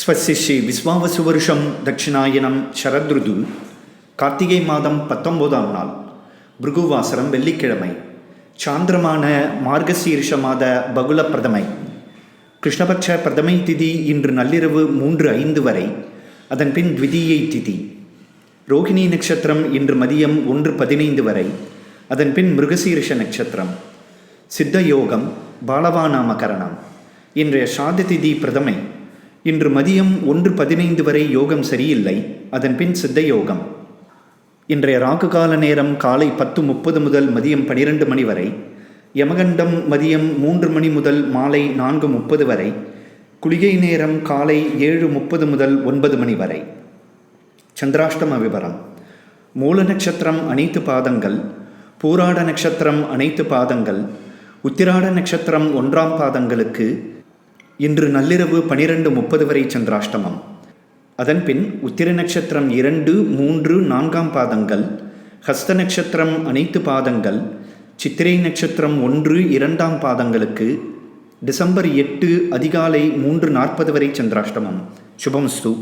ஸ்வஸ்ய ஸ்ரீ விஸ்வாவசு வருஷம் தட்சிணாயனம் சரத்ருது. கார்த்திகை மாதம் பத்தொம்போதாம் நாள். பிருகுவாசரம் வெள்ளிக்கிழமை. சாந்திரமான மார்கசீர்ஷ மாத பகுல பிரதமை கிருஷ்ணபட்ச பிரதமை திதி இன்று நள்ளிரவு மூன்று ஐந்து வரை. அதன் பின் த்விதீயை திதி. ரோகிணி நட்சத்திரம் இன்று மதியம் ஒன்று பதினைந்து வரை. அதன் பின் மிருகசீரிஷ நட்சத்திரம். சித்த யோகம் பாலவாநாமகரணம் இன்றைய சாத திதி பிரதமை. இன்று மதியம் ஒன்று பதினைந்து வரை யோகம் சரியில்லை அதன் பின் சித்த யோகம். இன்றைய ராகு கால நேரம் காலை பத்து முப்பது முதல் மதியம் பனிரெண்டு மணி வரை யமகண்டம் மதியம் மூன்று மணி முதல் மாலை நான்கு முப்பது வரை குளிகை நேரம் காலை ஏழு முப்பது முதல் ஒன்பது மணி வரை. சந்திராஷ்டம விவரம் மூல நட்சத்திரம் அனைத்து பாதங்கள் பூராட நட்சத்திரம் அனைத்து பாதங்கள் உத்திராட நட்சத்திரம் ஒன்றாம் பாதங்களுக்கு இன்று நள்ளிரவு பனிரெண்டு முப்பது வரை சந்திராஷ்டமம். அதன்பின் உத்திர நட்சத்திரம் இரண்டு மூன்று நான்காம் பாதங்கள் ஹஸ்த நட்சத்திரம் அனைத்து பாதங்கள் சித்திரை நட்சத்திரம் ஒன்று இரண்டாம் பாதங்களுக்கு டிசம்பர் எட்டு அதிகாலை மூன்று நாற்பது வரை சந்திராஷ்டமம். சுபம்ஸ்து